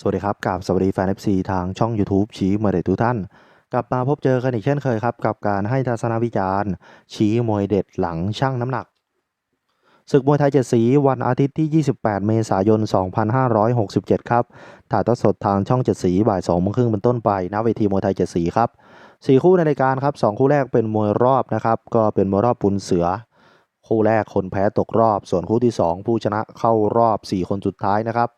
สวัสดีครับกับสวัสดีแฟน FC ทางช่อง YouTube ชี้มวยเด็ดทุกท่าน กลับมาพบเจอกันอีกเช่นเคยครับ กับการให้ทัศนวิจารณ์ ชี้มวยเด็ดหลังช่างน้ำหนัก ศึกมวยไทยเจ็ดสีวันอาทิตย์ที่ 28 เมษายน 2567 ครับ ถ่ายทอดสดทางช่องเจ็ดสีบ่าย2โมงครึ่งเป็นต้นไปณเวทีมวยไทยเจ็ดสีครับ4คู่ในรายการครับ2คู่แรกเป็นมวยรอบนะครับก็เป็นมวยรอบปุนเสือ คู่แรกคนแพ้ตกรอบ ส่วนคู่ที่ 2 ผู้ชนะเข้ารอบ 4 คนสุดท้ายนะครับ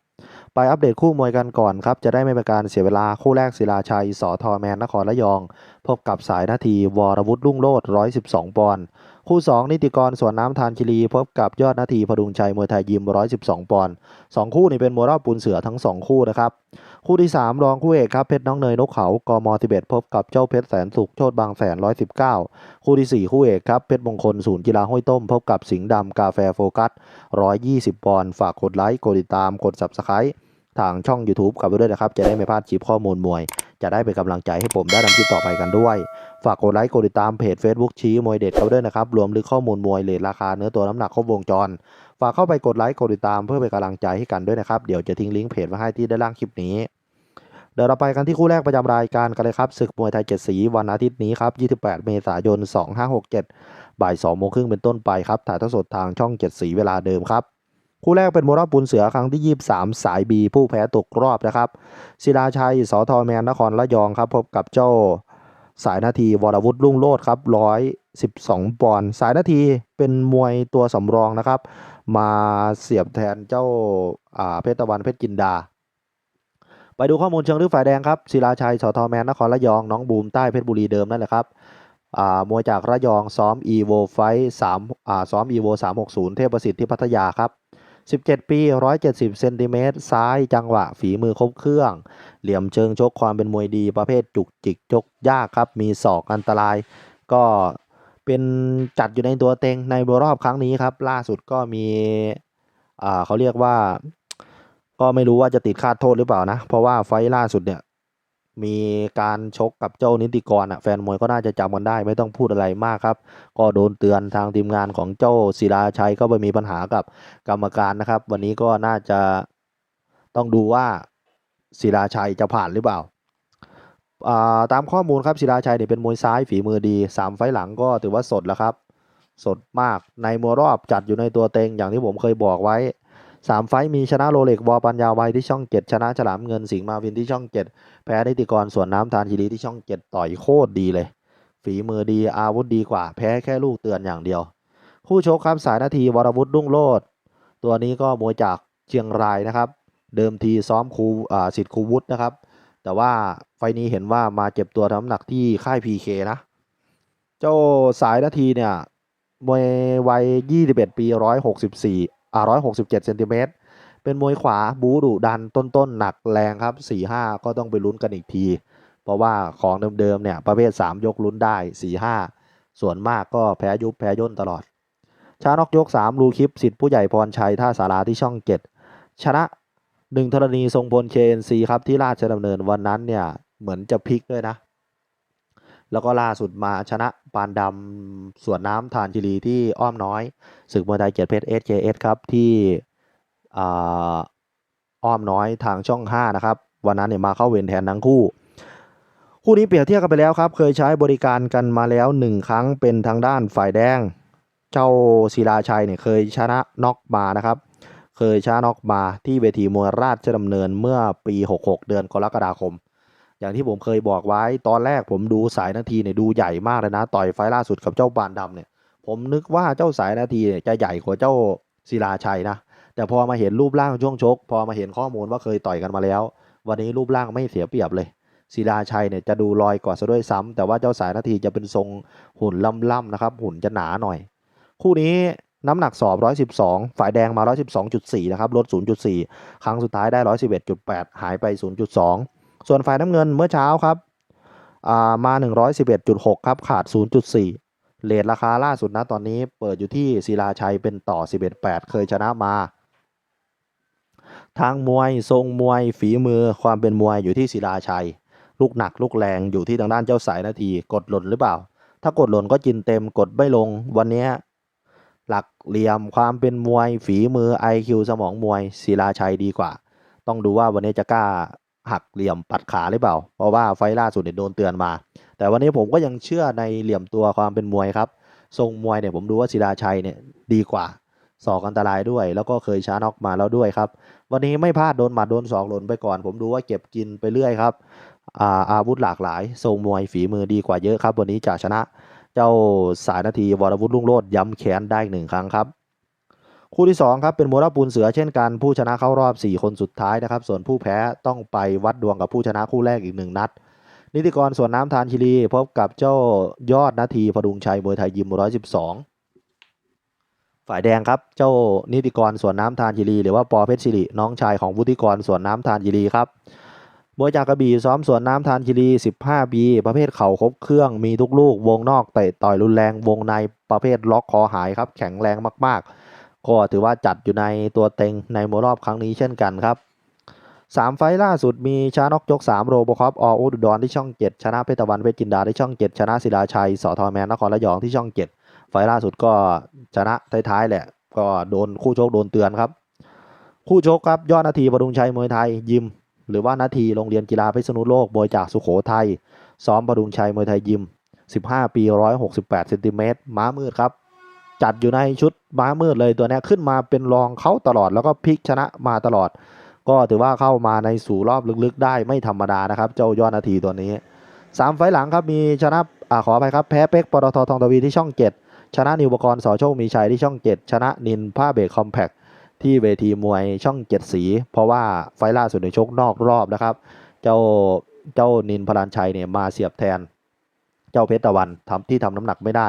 ไปอัปเดตคู่มวยกันก่อนครับ จะได้ไม่เป็นการเสียเวลาคู่แรกศิลาชัยสอทอแมนนครระยอง พบกับสายนาทีวรวุฒิรุ่งโรด112 ปอนด์ คู่ 2 นิติกรสวนน้ำทานคิรีพบกับยอดนาทีพดุงชัยมวยไทยยิม 112 ปอนด์สองคู่นี้เป็นมวยรอบปูนเสือทั้ง 2 คู่นะครับ คู่ที่ 3 รองคู่เอกครับเพชรน้องเนยนกเขากม11พบกับเจ้าเพชรแสนสุขโชดบางแสน 119 คู่ทีสี่ 4 คู่เอกครับเพชรมงคลศูนย์กีฬาห้วยต้ม พบกับสิงห์ดำกาแฟโฟกัส 120 ปอนด์ฝากกดไลค์กดติดตามกด subscribe ทางช่อง YouTube กับไว้ด้วยนะครับ จะได้ไม่พลาดคลิปข้อมูลมวย จะได้เป็นกำลังใจให้ผมได้ทำคลิปต่อไปกันด้วย ฝากกดไลค์กดติดตามเพจ Facebook ชี้มวยเด็ดเขาด้วยนะครับ รวมลึกข้อมูลมวยเลทราคาเนื้อตัวน้ำหนักครบวงจร ฝากเข้าไปกดไลค์กดติดตามเพื่อเป็นกำลังใจให้กันด้วยนะครับ เดี๋ยวจะทิ้งลิงก์เพจไว้ให้ที่ด้านล่างคลิปนี้ เดี๋ยวเราไปกันที่คู่แรกประจำรายการกันเลยครับศึกมวยไทยเจ็ดสีวันอาทิตย์นี้ครับ28 เมษายน 2567 บ่าย2โมงครึ่งเป็นต้นไปครับถ่ายทอดสดทางช่องเจ็ดสีเวลาเดิมครับคู่แรกเป็นมวยรอบปูนเสือครั้งที่ 23 สายบีผู้แพ้ตกรอบนะครับศิลาชัยสอทอแมนนครระยองครับพบกับเจ้า สายนาทีวรวุฒิรุ่งโรจน์ครับ112ปอนด์สายนาทีเป็นมวยตัวสำรองนะครับ มาเสียบแทนเจ้าเพชรตะวันเพชรจินดา ไปดูข้อมูลเชิงลึกฝ่ายแดงครับศิลาชัยสทแมนนครระยองน้องบูมใต้เพชรบุรีเดิมนั่นแหละครับมวยจากระยองซ้อม EVO ไฟสามอ่าซ้อม EVO 360เทพประสิทธิ์ที่พัทยาครับ 17 ปี 170 เซนติเมตร ซ้ายจังหวะ ฝีมือครบเครื่อง เหลี่ยมเชิงชกความเป็นมวยดีประเภทจุกจิกชกยากครับ มีศอกอันตราย ก็เป็นจัดอยู่ในตัวเต็งในรอบครั้งนี้ครับ ล่าสุดก็มีอ่าเขาเรียกว่า ก็ไม่รู้ว่าจะติดคาดโทษหรือเปล่านะ เพราะว่าไฟล่าสุดเนี่ย มีการชกกับเจ้านิติกรอะแฟนมวยก็น่าจะจำกันได้ ไม่ต้องพูดอะไรมากครับ ก็โดนเตือนทางทีมงานของเจ้าศิลาชัยก็ไปมีปัญหากับกรรมการนะครับ วันนี้ก็น่าจะต้องดูว่าศิลาชัยจะผ่านหรือเปล่าตามข้อมูลครับศิลาชัยเนี่ยเป็นมวยซ้ายฝีมือดีสามไฟหลังก็ถือว่าสดแล้วครับ สดมากในมวยรอบจัดอยู่ในตัวเต็งอย่างที่ผมเคยบอกไว้สามไฟมีชนะโรเล็กวอปัญญาไวที่ช่องเจ็ดชนะฉลามเงินสิงห์มาวินที่ช่องเจ็ด แพ้นิติกรส่วนน้ำทานคีรีที่ช่องเจ็ดต่อยโคตรดีเลย ฝีมือดีอาวุธดีกว่า แพ้แค่ลูกเตือนอย่างเดียว คู่ชกครับสายนาทีวรวุฒิรุ่งโรจน์ตัวนี้ก็มวยจากเชียงรายนะครับ เดิมทีซ้อมครูอ่าสิทธิ์ครูวุฒินะครับ แต่ว่าไฟนี้เห็นว่ามาเจ็บตัวทำน้ำหนักที่ค่าย PK นะ เจ้าสายนาทีเนี่ยมวยวัย 21 ปี 164อ่า167เซนติเมตร เป็นมวยขวาบูดุดันต้นๆหนักแรงครับ4-5ก็ต้องไปลุ้นกันอีกที เพราะว่าของเดิมๆเนี่ยประเภท 3 ยกลุ้นได้ 4-5 ส่วนมากก็แพ้ยุบแพ้ย่นตลอด ชานอกยก 3 รูคลิปสิทธิ์ผู้ใหญ่พรชัยท่าสาราที่ช่อง7ชนะหนึ่งธรณีทรงพลเคนซีครับที่ราชดำเนินวันนั้นเนี่ยเหมือนจะพลิกด้วยนะ แล้วก็ล่าสุดมาชนะปานดำสวนน้ำทานจิรีที่อ้อมน้อยศึกมวยไทยเกียรติเพชร SKS ครับที่ อ้อมน้อยทางช่อง 5 นะครับ วันนั้นเนี่ยมาเข้าเวรแทนทั้งคู่ คู่นี้เปรียบเทียบกันไปแล้วครับ เคยใช้บริการกันมาแล้ว 1 ครั้งเป็นทางด้านฝ่ายแดง เจ้าศิลาชัยเนี่ยเคยชนะน็อกมานะครับ เคยชนะน็อกมาที่เวทีมวยราชดำเนินเมื่อปี 66 เดือนกรกฎาคม อย่างที่ผมเคยบอกไว้ตอนแรกผมดูสายนาทีเนี่ยดูใหญ่มากเลยนะ ต่อยไฟล์ล่าสุดกับเจ้าบานดำเนี่ย ผมนึกว่าเจ้าสายนาทีเนี่ยจะใหญ่กว่าเจ้าศิลาชัยนะ แต่พอมาเห็นรูปร่างช่วงชก พอมาเห็นข้อมูลว่าเคยต่อยกันมาแล้ว วันนี้รูปร่างไม่เสียเปรียบเลยศิลาชัยเนี่ยจะดูลอยกว่าซะด้วยซ้ำแต่ว่าเจ้าสายนาทีจะเป็นทรงหุ่นล่ำๆนะครับหุ่นจะหนาหน่อย คู่นี้น้ำหนักสอบ 112 ฝ่ายแดงมา 112.4 นะครับ ลด 0.4 ครั้งสุดท้ายได้ 111.8 หายไป 0.2 ส่วนฝ่ายน้ำเงินเมื่อเช้าครับอ่ามา 111.6 ครับ ขาด 0.4 เลทราคาล่าสุดนะตอนนี้เปิดอยู่ที่ศิลาชัยเป็นต่อ 11.8 เคยชนะมา ทางมวย ทรงมวย ฝีมือ ความเป็นมวยอยู่ที่ศิลาชัย ลูกหนักลูกแรงอยู่ที่ทางด้านเจ้าสายนาทีกดหล่นหรือเปล่า ถ้ากดหล่นก็จินเต็มกดไม่ลงวันนี้หลักเหลี่ยมความเป็นมวย ฝีมือ IQ สมองมวยศิลาชัยดีกว่า ต้องดูว่าวันนี้จะกล้าหักเหลี่ยมปัดขาหรือเปล่า เพราะว่าไฟล่าสุดเนี่ยโดนเตือนมา แต่วันนี้ผมก็ยังเชื่อในเหลี่ยมตัวความเป็นมวยครับ ทรงมวยเนี่ยผมดูว่าศิลาชัยเนี่ยดีกว่า ศอกอันตรายด้วย แล้วก็เคยช้าน็อกมาแล้วด้วยครับ วันนี้ไม่พลาดโดนหมัดโดนศอกหล่นไปก่อน ผมดูว่าเก็บกินไปเรื่อยครับอาอาวุธหลากหลายทรงมวยฝีมือดีกว่าเยอะครับ วันนี้จะชนะเจ้าสายนาทีวรวุฒิรุ่งโรจน์ย้ำแค้นได้หนึ่งครั้งครับ คู่ที่2ครับเป็นโมราปูนเสือเช่นกันผู้ชนะเข้ารอบ 4 คนสุดท้ายนะครับ ส่วนผู้แพ้ต้องไปวัดดวงกับผู้ชนะคู่แรกอีกหนึ่งนัด นิติกรส่วนน้ำทานคิรีพบกับเจ้ายอดนาทีพดุงชัยมวยไทยยิม112 ฝ่ายแดงครับ เจ้านิติกรสวนน้ำทานคิรี หรือว่าปอเพชรศิริน้องชายของวุฒิกรสวนน้ำทานคิรีครับมวยจากกระบี่ซ้อมสวนน้ำทานคิรี 15 ปี ประเภทเข่าครบเครื่อง มีทุกลูก วงนอกเตะต่อยรุนแรง วงในประเภทล็อกคอหายครับ แข็งแรงมากๆ ก็ถือว่าจัดอยู่ในตัวเต็งในมวยรอบครั้งนี้เช่นกันครับสามไฟล่าสุดมีชานอกยก 3 โรบคอปออุดรที่ช่อง 7 ชนะเพชรตะวันเพชจินดาที่ช่อง 7 ชนะศิลาชัยสอทอแมนนครระยองที่ช่อง 7 ไฟล่าสุดก็ชนะท้ายๆแหละ ก็โดนคู่ชกโดนเตือนครับ คู่ชกครับยอดนาทีบดุงชัยมวยไทยยิม หรือว่านาทีโรงเรียนกีฬาพิษณุโลกบอยจากสุโขทัยซ้อมบดุงชัยมวยไทยยิม 15 ปี 168เซนติเมตรม้ามืดครับจัดอยู่ในชุดม้ามืดเลยตัวนี้ขึ้นมาเป็นรองเขาตลอดแล้วก็พลิกชนะมาตลอด ก็ถือว่าเข้ามาในสู่รอบลึกๆ ได้ไม่ธรรมดานะครับ เจ้ายอดนาทีตัวนี้สามไฟล์หลังครับมีชนะอขอไปครับแพ้เป็กปตททองทวีที่ช่อง 7 ชนะนิวบกรณ์สอโชคมีชัยที่ช่อง7ชนะนินผ้าเบรกคอมแพคที่เวทีมวยช่อง7สี เพราะว่าไฟล่าสุดในชกนอกรอบนะครับ เจ้าเจ้านินพลานชัยเนี่ยมาเสียบแทน เจ้าเพชรตะวันทำที่ทำน้ำหนักไม่ได้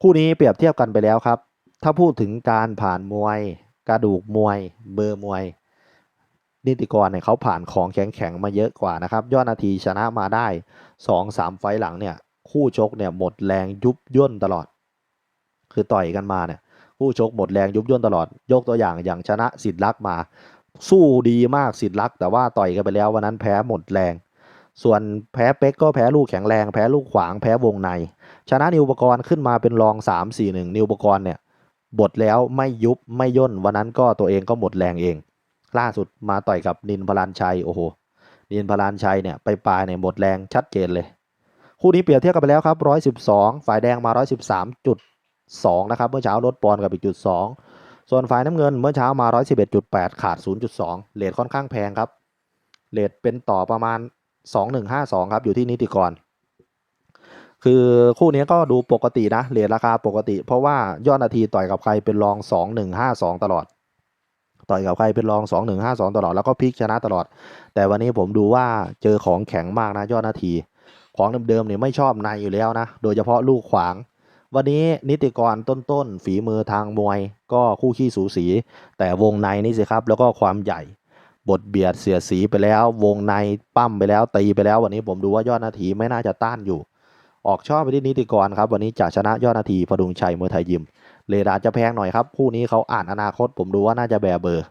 คู่นี้เปรียบเทียบกันไปแล้วครับ ถ้าพูดถึงการผ่านมวย กระดูกมวย เบอร์มวย นิติกรเนี่ยเขาผ่านของแข็งๆมาเยอะกว่านะครับยอดนาทีชนะมาได้ 2-3 ไฟหลังเนี่ย คู่ชกเนี่ยหมดแรงยุบย่นตลอด คือต่อยกันมาเนี่ยคู่ชกหมดแรงยุบย่นตลอด ยกตัวอย่างอย่างชนะสิทธิ์ลักษ์มา สู้ดีมากสิทธิ์ลักษ์แต่ว่าต่อยกันไปแล้ววันนั้นแพ้หมดแรง ส่วนแพ้เป็กก็แพ้ลูกแข็งแรงแพ้ลูกขวางแพ้วงใน ชนะนิวอุปกรณ์ขึ้นมาเป็นรอง 3 4 1 นิวอุปกรณ์เนี่ยบทแล้วไม่ยุบไม่ย่นวันนั้นก็ตัวเองก็หมดแรงเอง ล่าสุดมาต่อยกับนินพลานชัยโอ้โหนินพลานชัยเนี่ยไปปลายเนี่ยหมดแรงชัดเจนเลย คู่นี้เปรียบเทียบกันไปแล้วครับ 112 ฝ่ายแดงมา 113.2 นะครับ เมื่อเช้าลดปอนด์กับอีกจุด 2 ส่วนฝ่ายน้ำเงินเมื่อเช้ามา 111.8 ขาด 0.2 เลทค่อนข้างแพงครับ เลทเป็นต่อประมาณ 2152 ครับอยู่ที่นิติกร คือคู่นี้ก็ดูปกตินะเรทราคาปกติ เพราะว่ายอดนาทีต่อยกับใครเป็นรอง 2152 ตลอด ต่อยกับใครเป็นรอง 2152 ตลอดแล้วก็พลิกชนะตลอด แต่วันนี้ผมดูว่าเจอของแข็งมากนะยอดนาที ของเดิมๆเนี่ยไม่ชอบในอยู่แล้วนะ โดยเฉพาะลูกขวาง วันนี้นิติกรต้นๆ ฝีมือทางมวย ก็คู่ขี้สูสี แต่วงในนี่สิครับ แล้วก็ความใหญ่ บทเบียดเสียสีไปแล้ว วงในปั้มไปแล้วตีไปแล้ว วันนี้ผมดูว่ายอดนาทีไม่น่าจะต้านอยู่ ออกชอบไปที่นิติกรครับ วันนี้จะชนะยอดนาทีพดุงชัยมวยไทยยิมเลดาจะแพงหน่อยครับ คู่นี้เขาอ่านอนาคต ผมดูว่าน่าจะแบเบอร์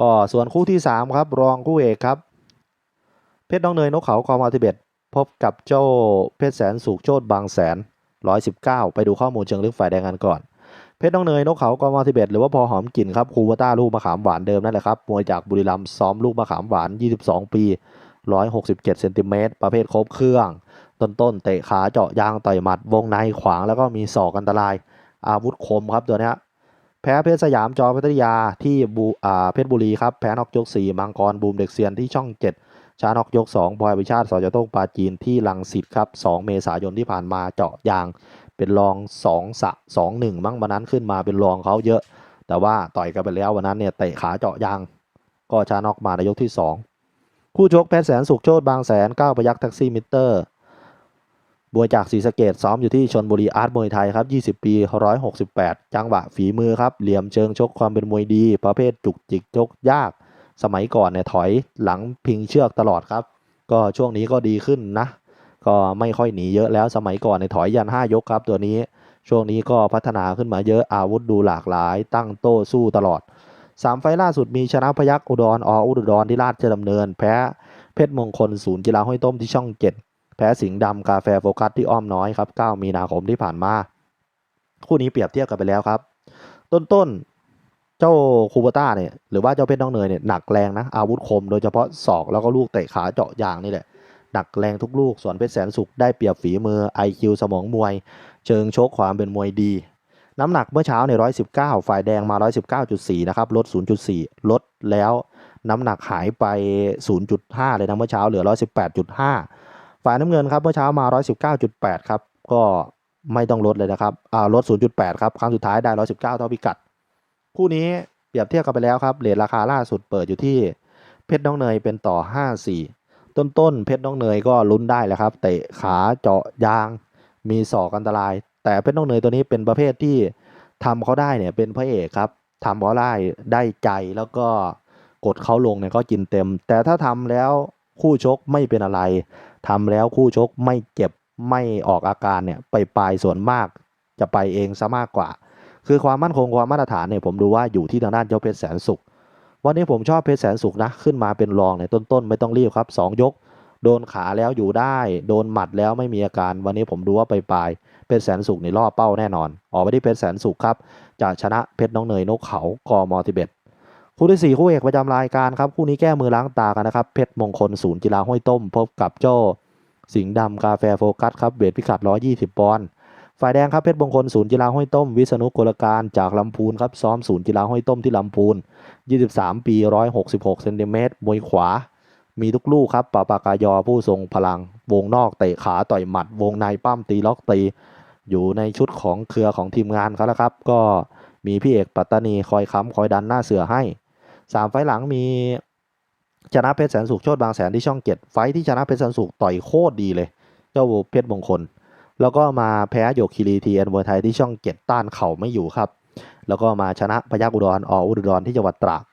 ก็ส่วนคู่ที่ 3 ครับ รองคู่เอกครับ เพชรน้องเนยนกเขาคอมาทิเบต พบกับเจ้าเพชรแสนสุขโชดบางแสน 119 ไปดูข้อมูลเชิงลึกฝ่ายแดงกันก่อน เพชรน้องเนยนกเขากอมาทิเบตหรือว่าพอหอมกลิ่นครับคูวต้าลูกมะขามหวานเดิมนั่นแหละครับมวยจากบุรีรัมย์ซ้อมลูกมะขามหวาน 22 ปี 167เซนติเมตรประเภทครบเครื่อง ต้นๆเตะขาเจาะยางต่อยหมัดวงในขวางแล้วก็มีศอกอันตราย อาวุธคมครับตัวนี้แพ้เพชรสยามจอพัทยาที่บูอ่าเพชรบุรีครับแพ้นอกยก4มังกรบูมเด็กเซียนที่ช่อง 7 ชานอกยก2บอยวิชาติสจโต้งปาจีนที่ลังสิตครับ 2 เมษายนที่ผ่านมาเจาะยาง เป็นรอง2สะ2 1มั้งวันนั้นขึ้นมาเป็นรองเขาเยอะ แต่ว่าต่อยกันไปแล้ววันนั้นเนี่ยเตะขาเจาะยาง ก็ชานอกมาในยกที่ 2 คู่ชกเพชรแสนสุขโชตบางแสนก้าวประยักแท็กซี่มิเตอร์บวยจากศรีสะเกดซ้อมอยู่ที่ชนบุรีอาร์ตมวยไทยครับ 20 ปี 168 จังหวะฝีมือครับ เหลี่ยมเชิงชกความเป็นมวยดี ประเภทจุกจิกชกยาก สมัยก่อนเนี่ยถอยหลังพิงเชือกตลอดครับ ก็ช่วงนี้ก็ดีขึ้นนะ ก็ไม่ค่อยหนีเยอะแล้วสมัยก่อนเนี่ยถอยยัน 5 ยกครับตัวนี้ ช่วงนี้ก็พัฒนาขึ้นมาเยอะอาวุธดูหลากหลาย ตั้งโต้สู้ตลอด 3 ไฟล่าสุดมีชนะพยักอุดรออุดรที่ราชดำเนิน แพ้เพชรมงคลศูนย์กีฬาห้วยต้มที่ช่อง7แพ้สิงห์ดำกาแฟโฟกัสที่อ้อมน้อยครับ 9 มีนาคมที่ผ่านมา คู่นี้เปรียบเทียบกันไปแล้วครับ ต้น เจ้าคูเบต้าเนี่ยหรือว่าเจ้าเพชรน้องเนยเนี่ยหนักแรงนะอาวุธคมโดยเฉพาะศอกแล้วก็ลูกเตะขาเจาะยางนี่แหละหนักแรงทุกลูกส่วนเพชรแสนสุขได้เปรียบฝีมือ IQ สมองมวย เชิงชกความเป็นมวยดี น้ำหนักเมื่อเช้าใน119 ฝ่ายแดงมา 119.4 นะครับ ลด 0.4 ลดแล้วน้ำหนักหายไป 0.5 เลยนะเมื่อเช้าเหลือ 118.5 ฝ่ายน้ำเงินครับเมื่อเช้ามา 119.8 ครับ ก็ไม่ต้องลดเลยนะครับอ่าลด 0.8 ครับ ครั้งสุดท้ายได้ 119 เท่าพิกัด คู่นี้เปรียบเทียบกันไปแล้วครับเรทราคาล่าสุดเปิดอยู่ที่เพชรน้องเนยเป็นต่อ 5-4 ต้นๆเพชรน้องเนยก็ลุ้นได้แล้วครับ เตะขาเจาะยาง มีศอกอันตราย แต่เพชรน้องเนยตัวนี้เป็นประเภทที่ทำเขาได้เนี่ยเป็นพระเอกครับทำเขาได้ได้ใจแล้วก็กดเขาลงเนี่ยก็กินเต็ม แต่ถ้าทำแล้วคู่ชกไม่เป็นอะไรทำแล้วคู่ชกไม่เจ็บไม่ออกอาการเนี่ยไปปลายส่วนมากจะไปเองซะมากกว่า คือความมั่นคงความมาตรฐานเนี่ยผมดูว่าอยู่ที่ทางด้านเจ้าเพชรแสนสุข วันนี้ผมชอบเพชรแสนสุขนะ ขึ้นมาเป็นรองในต้นๆ ไม่ต้องรีบครับสองยก โดนขาแล้วอยู่ได้ โดนหมัดแล้วไม่มีอาการ วันนี้ผมดูว่าไปปลายเพชรแสนสุขในรอบเป้าแน่นอน ออกไปที่เพชรแสนสุขครับจะชนะเพชรน้องเนยนกเขากอมอทิเบตคู่ที่สี่คู่เอกประจำรายการครับคู่นี้แก้มือล้างตากันนะครับเพชรมงคลศูนย์กีฬาห้วยต้ม พบกับเจ้สิงห์ดำกาแฟโฟกัสครับเวทพิกัด 120 ปอนด์ ฝ่ายแดงครับเพชรมงคลศูนย์กีฬาห้วยต้ม วิษณุกลการจากลำพูนครับซ้อมศูนย์กีฬาห้วยต้มที่ลำพูน 23 ปี 166เซนติเมตรมวยขวา มีทุกลูกครับปาปากายอผู้ทรงพลัง วงนอกเตะขาต่อยหมัด วงในปั้มตีล็อกตี อยู่ในชุดของเครือของทีมงานเขาแล้วครับ ก็มีพี่เอกปัตตานีคอยค้ำคอยดันหน้าเสือให้สามไฟหลังมีชนะเพชรแสนสุขโชดบางแสนที่ช่องเจ็ดไฟที่ชนะเพชรแสนสุขต่อยโคตรดีเลย เจ้าเพชรมงคล แล้วก็มาแพ้โยกคิรีทีเอ็นมวยไทยที่ช่องเจ็ดต้านเข่าไม่อยู่ครับ แล้วก็มาชนะพยัคฆ์อุดรออุดรที่จังหวัดตราก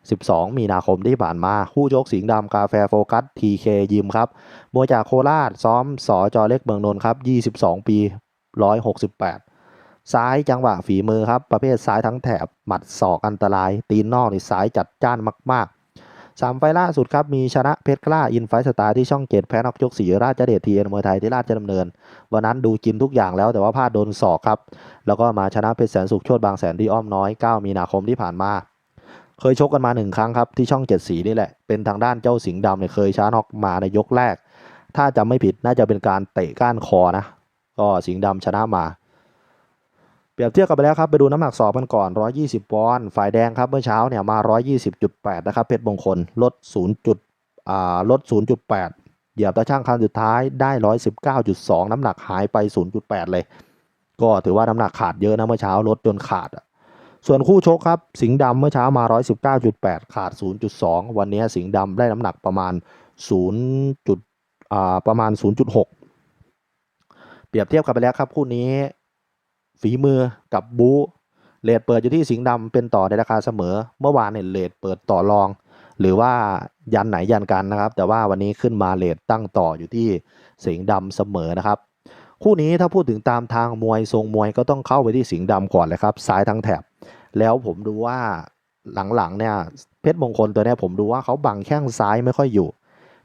12 มีนาคมที่ผ่านมา คู่ชกสิงห์ดำกาแฟโฟกัสทีเคยิมครับมวยจากโคราชซ้อมสอจอเล็กเมืองนนท์ครับ 22 ปี 168 ซ้ายจังหวะฝีมือครับ ประเภทซ้ายทั้งแถบ หมัดศอกอันตราย ตีนนอกนี่ซ้ายจัดจ้านมากๆ สามไฟล่าสุดครับมีชนะเพชรกล้าอินไฟสตาร์ที่ช่องเจ็ดแพ้นอกยกสีราชเดชทีเอ็นมวยไทยที่ราชดำเนิน วันนั้นดูกินทุกอย่างแล้วแต่ว่าพลาดโดนศอกครับ แล้วก็มาชนะเพชรแสนสุขโชดบางแสนที่อ้อมน้อย 9 มีนาคมที่ผ่านมา เคยชกกันมาหนึ่งครั้งครับที่ช่องเจ็ดสีนี่แหละเป็นทางด้านเจ้าสิงห์ดำเนี่ยเคยช้านอกมาในยกแรก ถ้าจำไม่ผิดน่าจะเป็นการเตะก้านคอนะ ก็สิงห์ดำชนะมา เปรียบเทียบกันไปแล้วครับ ไปดูน้ำหนักสอบกันก่อน 120 ปอนด์ฝ่ายแดงครับ เมื่อเช้าเนี่ยมา 120.8 นะครับ เพชรมงคล ลด 0. จุดอ่าลด 0.8 เหยียบตาช่างคันสุดท้ายได้ 119.2 น้ำหนักหายไป 0.8 เลย ก็ถือว่าน้ำหนักขาดเยอะนะเมื่อเช้าลดจนขาด ส่วนคู่ชกครับ สิงห์ดำเมื่อเช้ามา 119.8 ขาด 0.2 วันนี้สิงห์ดำได้น้ำหนักประมาณ 0. จุดอ่าประมาณ 0.6 เปรียบเทียบกันไปแล้วครับคู่นี้ ฝีมือกับบูเลทเปิดอยู่ที่สิงห์ดำเป็นต่อในราคาเสมอ เมื่อวานเนี่ยเลทเปิดต่อรอง หรือว่ายันไหนยันกันนะครับ แต่ว่าวันนี้ขึ้นมาเลทตั้งต่ออยู่ที่สิงห์ดำเสมอนะครับ คู่นี้ถ้าพูดถึงตามทางมวยทรงมวยก็ต้องเข้าไปที่สิงห์ดำก่อนเลยครับซ้ายทั้งแถบ แล้วผมดูว่าหลังๆเนี่ยเพชรมงคลตัวนี้ผมดูว่าเขาบังแข้งซ้ายไม่ค่อยอยู่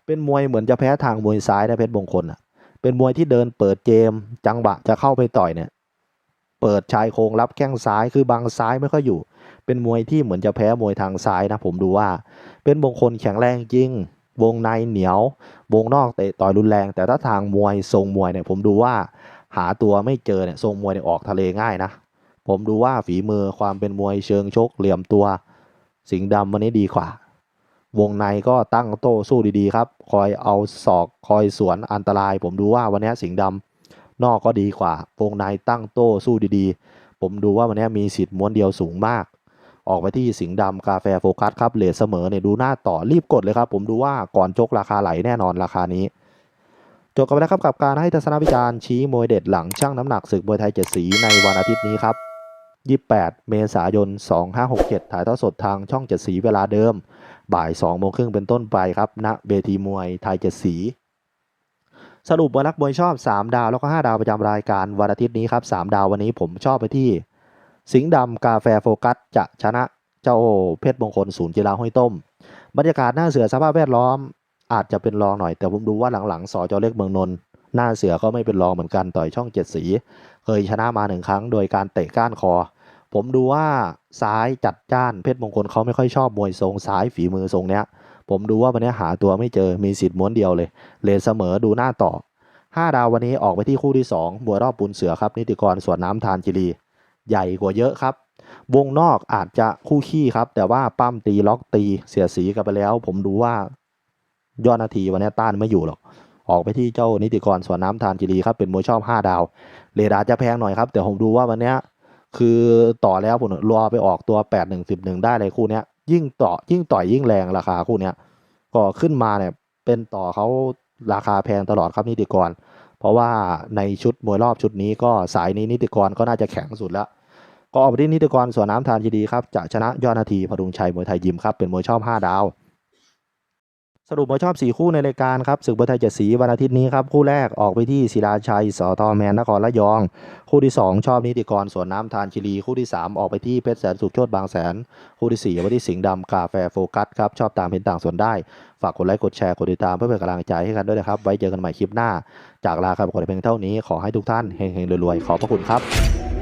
เป็นมวยเหมือนจะแพ้ทางมวยซ้ายนะเพชรมงคลอะเป็นมวยที่เดินเปิดเกมจังหวะจะเข้าไปต่อยเนี่ย เปิดชายโครงรับแข้งซ้ายคือบังซ้ายไม่ค่อยอยู่ เป็นมวยที่เหมือนจะแพ้มวยทางซ้ายนะผมดูว่า เป็นมงคลแข็งแรงจริง วงในเหนียว วงนอกเตะต่อยรุนแรง แต่ถ้าทางมวยทรงมวยเนี่ยผมดูว่าหาตัวไม่เจอเนี่ยทรงมวยเนี่ยออกทะเลง่ายนะ ผมดูว่าฝีมือความเป็นมวยเชิงชกเหลี่ยมตัว สิงห์ดำวันนี้ดีกว่า วงในก็ตั้งโต้สู้ดีๆครับ คอยเอาศอกคอยสวนอันตราย ผมดูว่าวันนี้สิงห์ดำ นอกก็ดีกว่าวงในตั้งโต้สู้ดีๆ ผมดูว่าวันนี้มีสิทธิ์ม้วนเดียวสูงมาก ออกไปที่สิงห์ดำกาแฟโฟกัสครับเลทเสมอเนี่ยดูหน้าต่อรีบกดเลยครับ ผมดูว่าก่อนจกราคาไหลแน่นอนราคานี้จบกันไปแล้วครับกับการให้ทัศนวิจารณ์ชี้มวยเด็ดหลังช่างน้ำหนักศึกมวยไทยเจ็ดสีในวันอาทิตย์นี้ครับ 28 เมษายน 2567 ถ่ายทอดสดทางช่องเจ็ดสีเวลาเดิม บ่าย2โมงครึ่งเป็นต้นไปครับณเวทีมวยไทยเจ็ดสี สรุปว่านักมวยชอบ 3 ดาวแล้วก็ 5 ดาวประจำรายการวันอาทิตย์นี้ครับ 3 ดาววันนี้ผมชอบไปที่ สิงห์ดำกาแฟโฟกัสจะชนะเจ้าเพชรมงคลศูนย์กีฬาห้วยต้ม บรรยากาศหน้าเสือสภาพแวดล้อม อาจจะเป็นรองหน่อย แต่ผมดูว่าหลังๆสอจอเล็กเมืองนนท์หน้าเสือก็ไม่เป็นรองเหมือนกันต่อยช่องเจ็ดสี เคยชนะมาหนึ่งครั้ง โดยการเตะก้านคอ ผมดูว่าซ้ายจัดจ้านเพชรมงคลเขาไม่ค่อยชอบมวยทรงซ้ายฝีมือทรงเนี้ย ผมดูว่าวันนี้หาตัวไม่เจอมีสิทธิ์ม้วนเดียวเลยเลนเสมอดูหน้าต่อ 5 ดาววันนี้ออกไปที่คู่ที่ 2 บัวรอบปุนเสือครับนิติกรสวนน้ำทานจิรี ใหญ่กว่าเยอะครับ วงนอกอาจจะคู่ขี้ครับ แต่ว่าปั้มตีล็อกตีเสียสีกันไปแล้ว ผมดูว่ายอดนาทีวันนี้ต้านไม่อยู่หรอกออกไปที่เจ้านิติกรสวนน้ำทานจิรีครับเป็นมวยชอบ 5 ดาว เรดาจะแพงหน่อยครับ แต่ผมดูว่าวันนี้คือต่อแล้วผมรอไปออกตัว 8 1 1 ได้เลยคู่เนี้ ยิ่งต่อยิ่งต่อยยิ่งแรงราคาคู่เนี้ยก็ขึ้นมาเนี่ยเป็นต่อเขาราคาแพงตลอดครับนิติกร เพราะว่าในชุดมวยรอบชุดนี้ก็สายนี้นิติกรก็น่าจะแข็งสุดแล้ว ก็ออกไปที่นิติกรสวนน้ำทานจีดีครับจะชนะยอดนาทีพดุงชัยมวยไทยยิมครับเป็นมวยชอบ 5 ดาว สรุปมวยชอบ 4 คู่ในรายการครับศึกมวยไทยเจ็ดสีวันอาทิตย์นี้ครับ คู่แรกออกไปที่ศิลาชัยสอทอแมนนครระยอง คู่ที่ 2 ชอบนิติกรสวนน้ำทานคีรีคู่ที่ 3 ออกไปที่เพชรแสนสุขโชดบางแสน คู่ที่4ออกไปที่สิงห์ดำกาแฟโฟกัสครับชอบตามเห็นต่างส่วนได้ ฝากกดไลค์กดแชร์กดติดตามเพื่อเป็นกำลังใจให้กันด้วยนะครับ ไว้เจอกันใหม่คลิปหน้า จากลาครับคนเพียงเท่านี้ขอให้ทุกท่านเฮงๆรวยๆขอบพระคุณครับ